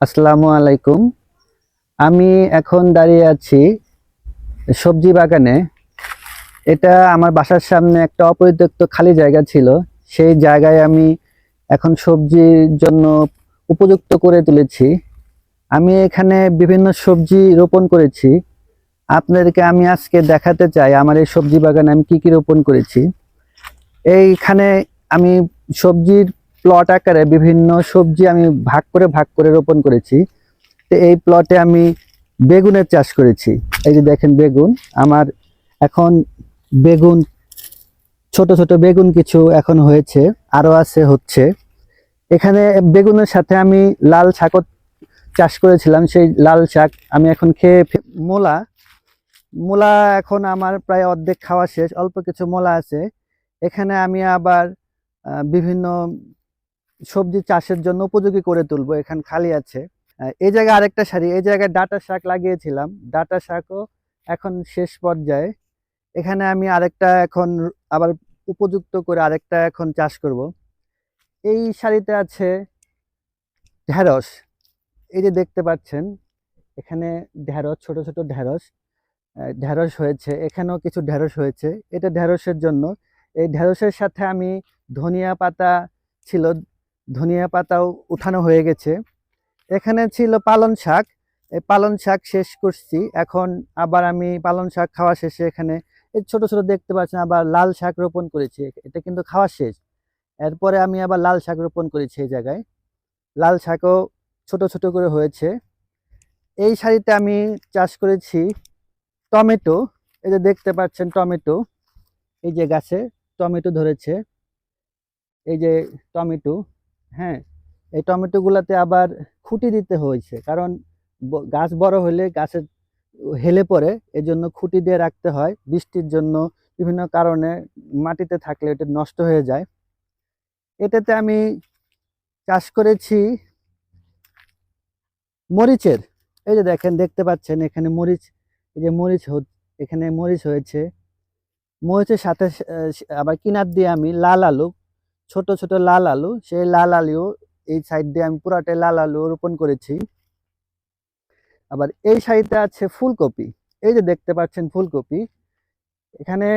আসসালামু আলাইকুম। আমি এখন দাঁড়িয়ে আছি সবজি বাগানে। এটা আমার বাসার সামনে একটা অপরিত্যক্ত খালি জায়গা ছিল। সেই জায়গায় আমি এখন সবজির জন্য উপযুক্ত করে তুলেছি। আমি এখানে বিভিন্ন সবজি রোপণ করেছি। আপনাদেরকে আমি আজকে দেখাতে চাই আমার এই সবজি বাগানে আমি কি কি রোপণ করেছি। এইখানে আমি সবজির প্লট আকারে বিভিন্ন সবজি আমি ভাগ করে ভাগ করে রোপণ করেছি। তো এই প্লটে আমি বেগুনের চাষ করেছি। এই যে দেখেন বেগুন, আমার এখন বেগুন, ছোট ছোট বেগুন কিছু এখন হয়েছে, আরও আছে, হচ্ছে। এখানে বেগুনের সাথে আমি লাল শাকও চাষ করেছিলাম, সেই লাল শাক আমি এখন খেয়ে মূলা। মূলা এখন আমার প্রায় অর্ধেক খাওয়া শেষ, অল্প কিছু মূলা আছে। এখানে আমি আবার বিভিন্ন সবজি চাষের জন্য উপযোগী করে তুলবো এখানে খালি আছে। এই জায়গায় আরেকটা সারি এই জায়গায় ডাটা শাক লাগিয়েছিলাম। ডাটা শাকও এখন শেষ পর্যায়ে। এখানে আমি আরেকটা এখন আবার উপযুক্ত করে আরেকটা এখন চাষ করব। এই সারিতে আছে ঢেঁড়স। এই যে দেখতে পাচ্ছেন এখানে ঢেঁড়স ছোট ছোট ঢেঁড়স আহ, ঢেঁড়স হয়েছে। এখানেও কিছু ঢেঁড়স হয়েছে। এটা ঢেঁড়সের জন্য। এই ঢেঁড়সের সাথে আমি ধনিয়া পাতা ছিল ধনিয়া পাতাও উঠানো হয়ে গেছে। এখানে ছিল পালন শাক। এই পালন শাক শেষ করছি। এখন আবার আমি পালন শাক খাওয়া শেষে এখানে এই ছোট ছোট দেখতে পাচ্ছেন আবার লাল শাক রোপণ করেছি। এটা কিন্তু খাওয়া শেষ। এরপরে আমি আবার লাল শাক রোপণ করেছি এই জায়গায়। লাল শাকও ছোট ছোট করে হয়েছে। এই সারিতে আমি চাষ করেছি টমেটো। এই যে দেখতে পাচ্ছেন টমেটো। এই যে গাছে টমেটো ধরেছে। এই যে টমেটো। হ্যাঁ এই টমেটো গুলাতে আবার খুঁটি দিতে হয়েছে। কারণ গাছ বড় হলে গাছের হেলে পড়ে এই জন্য খুঁটি দিয়ে রাখতে হয়। বৃষ্টির জন্য বিভিন্ন কারণে মাটিতে থাকলে এটা নষ্ট হয়ে যায়। এটাতে আমি চাষ করেছি মরিচের। এই যে দেখেন, দেখতে পাচ্ছেন এখানে মরিচ, এই যে মরিচ এখানে মরিচ হয়েছে। মরিচের সাথে আবার কিনার দিয়ে আমি লাল আলু ছোট ছোট লাল আলু, সেই লাল আলু এই সাইড দিয়ে আমি পুরাটাই লাল আলু রোপণ করেছি। আবার এই সাইডে আছে ফুলকপি। এই যে দেখতে পাচ্ছেন ফুলকপি, এখানে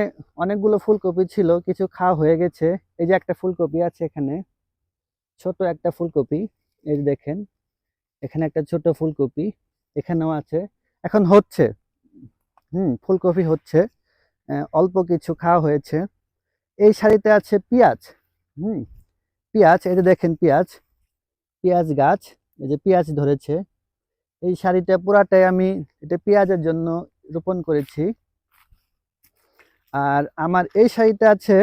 অনেকগুলো ফুলকপি ছিল, কিছু খাওয়া হয়ে গেছে। এই যে একটা ফুলকপি আছে এখানে, ছোট একটা ফুলকপি, এই যে দেখেন, এখানে একটা ছোট ফুলকপি, এখানেও আছে। এখন হচ্ছে, হুম, ফুলকপি হচ্ছে অল্প কিছু খাওয়া হয়েছে। এই শাড়িতে আছে পেঁয়াজ। হুম, পেঁয়াজ, এই যে দেখেন পেঁয়াজ পেঁয়াজ গাছ, এই যে পেঁয়াজ ধরেছে। এই শাড়িটা পুরাটাই আমি এটা পেঁয়াজের জন্য রোপণ করেছি। আর আমার এই শাড়িটা আছে,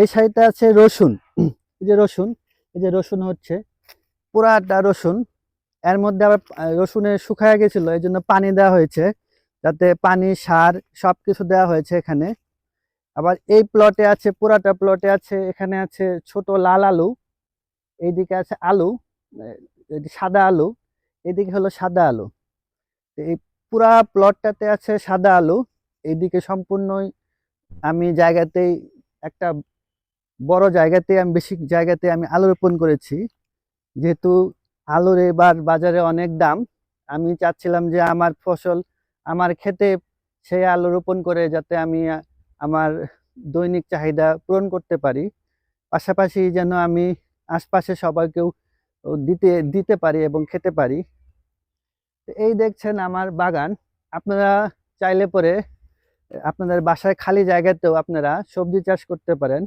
এই শাড়িটা আছে রসুন। এই যে রসুন, এই যে রসুন হচ্ছে, পুরাটা রসুন। এর মধ্যে আবার রসুনে শুকায় গেছিল, এই জন্য পানি দেওয়া হয়েছে। যাতে পানি, সার সব কিছু দেওয়া হয়েছে এখানে। আবার এই প্লটে আছে, পুরাটা প্লটে আছে, এখানে আছে ছোট লাল আলু, এইদিকে আছে আলু সাদা আলু, এদিকে হলো সাদা আলু। এই পুরা প্লটটাতে আছে সাদা আলু, এইদিকে সম্পূর্ণই আমি জায়গাতেই একটা বড় জায়গাতে আমি, বেশি জায়গাতে আমি আলু রোপণ করেছি। যেহেতু আলুর এবার বাজারে অনেক দাম, আমি চাচ্ছিলাম যে আমার ফসল, আমার খেতে সেই আলু রোপণ করে যাতে আমি আমার দৈনিক চাহিদা পূরণ করতে পারি। পাশাপাশি যেন আমি আশপাশে সবাইকেও দিতে দিতে পারি এবং খেতে পারি। এই দেখছেন আমার বাগান। আপনারা চাইলে পরে আপনাদের বাসায় খালি জায়গাতেও আপনারা সবজি চাষ করতে পারেন।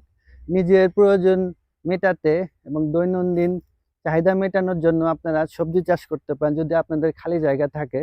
নিজের প্রয়োজন মেটাতে এবং দৈনন্দিন চাহিদা মেটানোর জন্য আপনারা সবজি চাষ করতে পারেন যদি আপনাদের খালি জায়গা থাকে।